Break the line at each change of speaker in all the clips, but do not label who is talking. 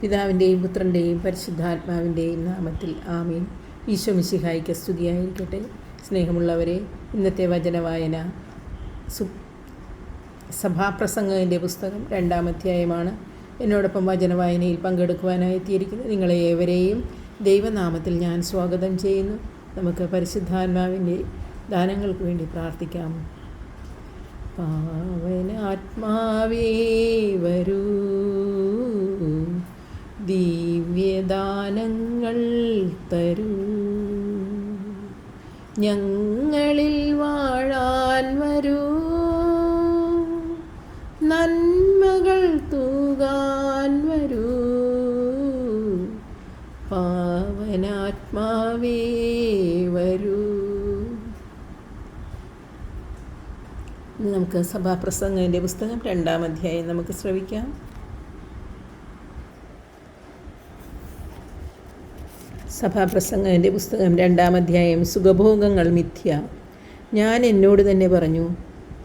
പിതാവിന്റെയും പുത്രന്റെയും പരിശുദ്ധാത്മാവിന്റെയും നാമത്തിൽ ആമീൻ. ഈശോ മിശിഹായിക്ക് സ്തുതിയായിരിക്കട്ടെ. സ്നേഹമുള്ളവരെ ഇന്നത്തെ വചനവായന സു സഭാപ്രസംഗത്തിന്റെ പുസ്തകം രണ്ടാം അധ്യായമാണ്. എന്നോടൊപ്പം വചനവായനയിൽ പങ്കെടുക്കുവാനായി എത്തിയിരിക്കുന്നത് നിങ്ങളെ ഏവരെയും ദൈവനാമത്തിൽ ഞാൻ സ്വാഗതം ചെയ്യുന്നു. നമുക്ക് പരിശുദ്ധാത്മാവിന്റെ ദാനങ്ങൾക്ക് വേണ്ടി പ്രാർത്ഥിക്കാം. പാവനാത്മാവേ വരൂ. ദിവ്യദാനങ്ങൾ തരൂ. ഞങ്ങളിൽ വാഴാൻ വരൂ. നന്മകൾ തൂകാൻ വരൂ. പാവനാത്മാവേ വരൂ. നമുക്ക് സഭാപ്രസംഗത്തിന്റെ പുസ്തകം രണ്ടാം അധ്യായം നമുക്ക് ശ്രവിക്കാം. സഭാപ്രസംഗത്തിന്റെ പുസ്തകം രണ്ടാം അധ്യായം സുഖഭോഗങ്ങൾ മിഥ്യ. ഞാൻ എന്നോട് തന്നെ പറഞ്ഞു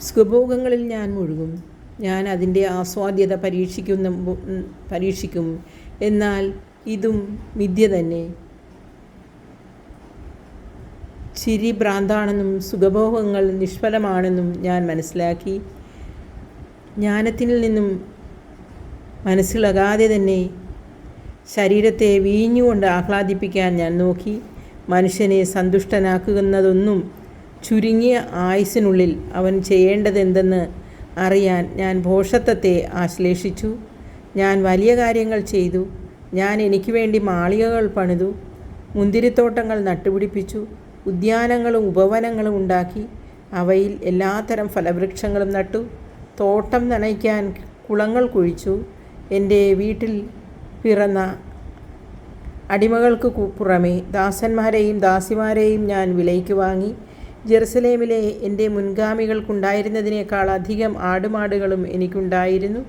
സുഖഭോഗങ്ങളിൽ ഞാൻ മുഴുകും. ഞാൻ അതിന്റെ ആസ്വാദ്യത പരീക്ഷിക്കുന്ന പരീക്ഷിക്കും. എന്നാൽ ഇതും മിഥ്യ തന്നെ. ചിരി ഭ്രാന്താണെന്നും സുഖഭോഗങ്ങൾ നിഷ്ഫലമാണെന്നും ഞാൻ മനസ്സിലാക്കി. ജ്ഞാനത്തിൽ നിന്നും മനസ്സിളകാതെ തന്നെ ശരീരത്തെ വീഞ്ഞുകൊണ്ട് ആഹ്ലാദിപ്പിക്കാൻ ഞാൻ നോക്കി. മനുഷ്യനെ സന്തുഷ്ടനാക്കുന്നതൊന്നും ചുരുങ്ങിയ ആയുസിനുള്ളിൽ അവൻ ചെയ്യേണ്ടതെന്തെന്ന് അറിയാൻ ഞാൻ ഭോഷത്വത്തെ ആശ്ലേഷിച്ചു. ഞാൻ വലിയ കാര്യങ്ങൾ ചെയ്തു. ഞാൻ എനിക്ക് വേണ്ടി മാളികകൾ പണിതു. മുന്തിരിത്തോട്ടങ്ങൾ നട്ടുപിടിപ്പിച്ചു. ഉദ്യാനങ്ങളും ഉപവനങ്ങളും ഉണ്ടാക്കി. അവയിൽ എല്ലാത്തരം ഫലവൃക്ഷങ്ങളും നട്ടു. തോട്ടം നനയ്ക്കാൻ കുളങ്ങൾ കുഴിച്ചു. എന്റെ വീട്ടിൽ പിറന്ന അടിമകൾക്ക് പുറമേ ദാസന്മാരെയും ദാസിമാരെയും ഞാൻ വിലയ്ക്ക് വാങ്ങി. ജെറുസലേമിലെ എന്റെ മുൻഗാമികൾക്കുണ്ടായിരുന്നതിനേക്കാൾ അധികം ആടുമാടുകളും എനിക്കുണ്ടായിരുന്നു.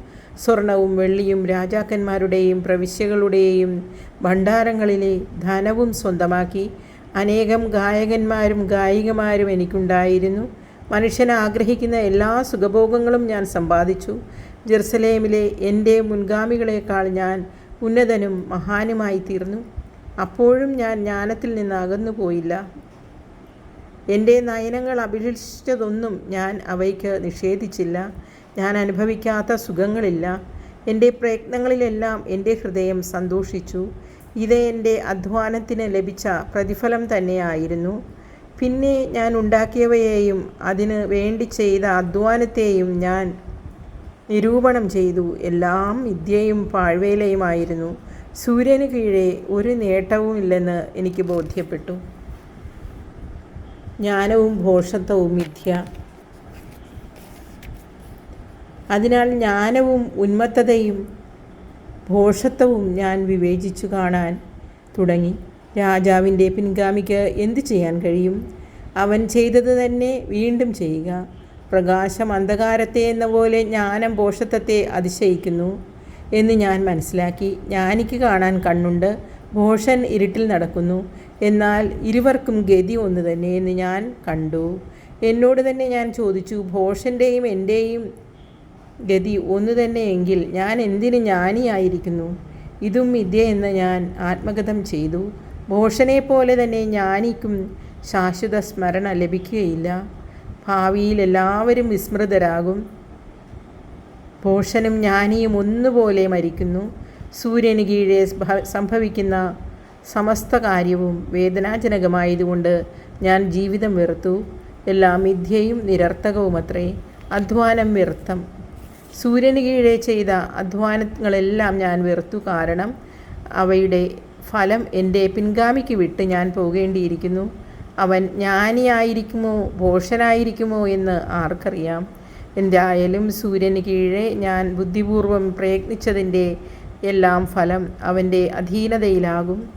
സ്വർണവും വെള്ളിയും രാജാക്കന്മാരുടെയും പ്രവിശ്യകളുടെയും ഭണ്ഡാരങ്ങളിലെ ധനവും സ്വന്തമാക്കി. അനേകം ഗായകന്മാരും ഗായികമാരും എനിക്കുണ്ടായിരുന്നു. മനുഷ്യൻ ആഗ്രഹിക്കുന്ന എല്ലാ സുഖഭോഗങ്ങളും ഞാൻ സമ്പാദിച്ചു. ജെറുസലേമിലെ എന്റെ മുൻഗാമികളെക്കാൾ ഞാൻ ഉന്നതനും മഹാനുമായി തീർന്നു. അപ്പോഴും ഞാൻ ജ്ഞാനത്തിൽ നിന്ന് അകന്നു പോയില്ല. എന്റെ നയനങ്ങൾ അഭിലഷിച്ചതൊന്നും ഞാൻ അവയ്ക്ക് നിഷേധിച്ചില്ല. ഞാൻ അനുഭവിക്കാത്ത സുഖങ്ങളില്ല. എന്റെ പ്രയത്നങ്ങളിലെല്ലാം എന്റെ ഹൃദയം സന്തോഷിച്ചു. ഇത് എന്റെ അധ്വാനത്തിന് ലഭിച്ച പ്രതിഫലം തന്നെയായിരുന്നു. പിന്നെ ഞാൻ ഉണ്ടാക്കിയവയെയും അതിന് വേണ്ടി ചെയ്ത അധ്വാനത്തെയും ഞാൻ നിരൂപണം ചെയ്തു. എല്ലാം വിദ്യയും പാഴ്വേലയുമായിരുന്നു. സൂര്യന് കീഴെ ഒരു നേട്ടവുമില്ലെന്ന് എനിക്ക് ബോധ്യപ്പെട്ടു. ജ്ഞാനവും ഭോഷത്വവും മിഥ്യ അതിനാൽ ജ്ഞാനവും ഉന്മത്തതയും ഭോഷത്വവും ഞാൻ വിവേചിച്ചു കാണാൻ തുടങ്ങി. രാജാവിന്റെ പിൻഗാമിക്ക് എന്തു ചെയ്യാൻ കഴിയും? അവൻ ചെയ്തത് തന്നെ വീണ്ടും ചെയ്യുക. പ്രകാശം അന്ധകാരത്തെ എന്ന പോലെ ജ്ഞാനം ഭോഷത്വത്തെ അതിശയിക്കുന്നു എന്ന് ഞാൻ മനസ്സിലാക്കി. ജ്ഞാനിക്ക് കാണാൻ കണ്ണുണ്ട് ഭോഷൻ ഇരുട്ടിൽ നടക്കുന്നു. എന്നാൽ ഇരുവർക്കും ഗതി ഒന്ന് തന്നെ എന്ന് ഞാൻ കണ്ടു. എന്നോട് തന്നെ ഞാൻ ചോദിച്ചു ഭോഷന്റെയും എന്റെയും ഗതി ഒന്ന് തന്നെയെങ്കിൽ ഞാൻ എന്തിന് ജ്ഞാനിയായിരിക്കുന്നു? ഇതും വിദ്യ എന്ന് ഞാൻ ആത്മഗതം ചെയ്തു. ഭോഷനെ പോലെ തന്നെ ജ്ഞാനിക്കും ശാശ്വത സ്മരണ ലഭിക്കുകയില്ല. ഭാവിയിൽ എല്ലാവരും വിസ്മൃതരാകും. പോഷനും ജ്ഞാനിയും ഒന്നുപോലെ മരിക്കുന്നു. സൂര്യന് കീഴെ സംഭവിക്കുന്ന സമസ്ത കാര്യവും വേദനാജനകമായതുകൊണ്ട് ഞാൻ ജീവിതം വെറുത്തു. എല്ലാം മിഥ്യയും നിരർത്ഥകവുമത്രേ. അധ്വാനം വ്യർത്ഥം. സൂര്യന് കീഴെ ചെയ്ത അധ്വാനങ്ങളെല്ലാം ഞാൻ വെറുത്തു കാരണം അവയുടെ ഫലം എന്റെ പിൻഗാമിക്ക് വിട്ട് ഞാൻ പോകേണ്ടിയിരിക്കുന്നു. അവൻ ജ്ഞാനിയായിരിക്കുമോ ഭോഷനായിരിക്കുമോ എന്ന് ആർക്കറിയാം? എന്തായാലും സൂര്യന് കീഴെ ഞാൻ ബുദ്ധിപൂർവം പ്രയത്നിച്ചതിന്റെ എല്ലാം ഫലം അവന്റെ അധീനതയിലാകും.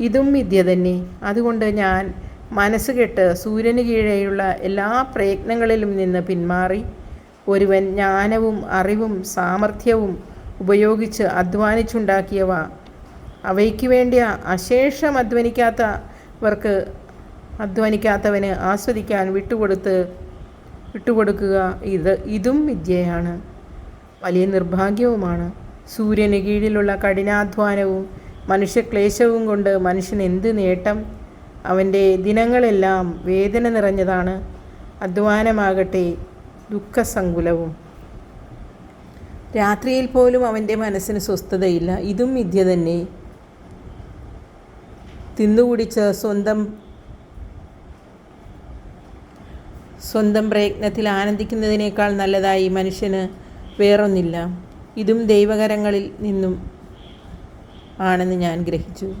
ഇതും വിദ്യ തന്നെ. അതുകൊണ്ട് ഞാൻ മനസ്സ് കെട്ട് സൂര്യന് കീഴെയുള്ള എല്ലാ പ്രയത്നങ്ങളിലും നിന്ന് പിന്മാറി. ഒരുവൻ ജ്ഞാനവും അറിവും സാമർഥ്യവും ഉപയോഗിച്ച് അധ്വാനിച്ചുണ്ടാക്കിയവ അവയ്ക്ക് വേണ്ടി അശേഷം അധ്വാനിക്കാത്തവർക്ക് അധ്വാനിക്കാത്തവന് ആസ്വദിക്കാൻ വിട്ടുകൊടുത്ത് വിട്ടുകൊടുക്കുക ഇത് ഇതും വിദ്യയാണ്. വലിയ നിർഭാഗ്യവുമാണ്. സൂര്യന് കീഴിലുള്ള കഠിനാധ്വാനവും മനുഷ്യക്ലേശവും കൊണ്ട് മനുഷ്യൻ എന്ത് നേട്ടം? അവന്റെ ദിനങ്ങളെല്ലാം വേദന നിറഞ്ഞതാണ്. അധ്വാനമാകട്ടെ ദുഃഖസങ്കുലവും. രാത്രിയിൽ പോലും അവന്റെ മനസ്സിന് സ്വസ്ഥതയില്ല. ഇതും വിദ്യ തന്നെ. തിന്നുകുടിച്ച് സ്വന്തം സ്വന്തം പ്രയത്നത്തിൽ ആനന്ദിക്കുന്നതിനേക്കാൾ നല്ലതായി മനുഷ്യന് വേറൊന്നില്ല. ഇതും ദൈവകരങ്ങളിൽ നിന്നും ആണെന്ന് ഞാൻ ഗ്രഹിച്ചു.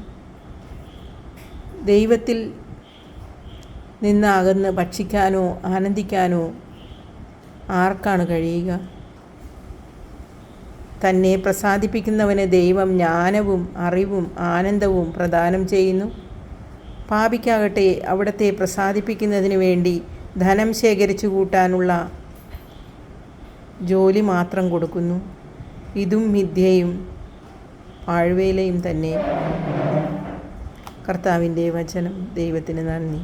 ദൈവത്തിൽ നിന്നകന്ന് ഭക്ഷിക്കാനോ ആനന്ദിക്കാനോ ആർക്കാണ് കഴിയുക? തന്നെ പ്രസാദിപ്പിക്കുന്നവന് ദൈവം ജ്ഞാനവും അറിവും ആനന്ദവും പ്രദാനം ചെയ്യുന്നു. പാപിക്കാകട്ടെ അവിടത്തെ പ്രസാദിപ്പിക്കുന്നതിന് വേണ്ടി ധനം ശേഖരിച്ചു കൂട്ടാനുള്ള ജോലി മാത്രം കൊടുക്കുന്നു. ഇതും മിഥ്യയും പാഴ്വേലയും തന്നെ. കർത്താവിന്റെ വചനം. ദൈവത്തിന് നന്ദി.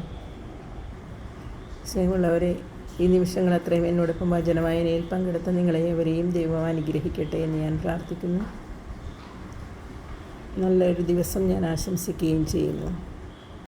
സ്നേഹമുള്ളവരെ ഈ നിമിഷങ്ങൾ അത്രയും എന്നോടൊപ്പം വചനവായനയിൽ പങ്കെടുത്ത നിങ്ങളെ എവരെയും ദൈവം അനുഗ്രഹിക്കട്ടെ എന്ന് ഞാൻ പ്രാർത്ഥിക്കുന്നു. നല്ലൊരു ദിവസം ഞാൻ ആശംസിക്കുകയും ചെയ്യുന്നു.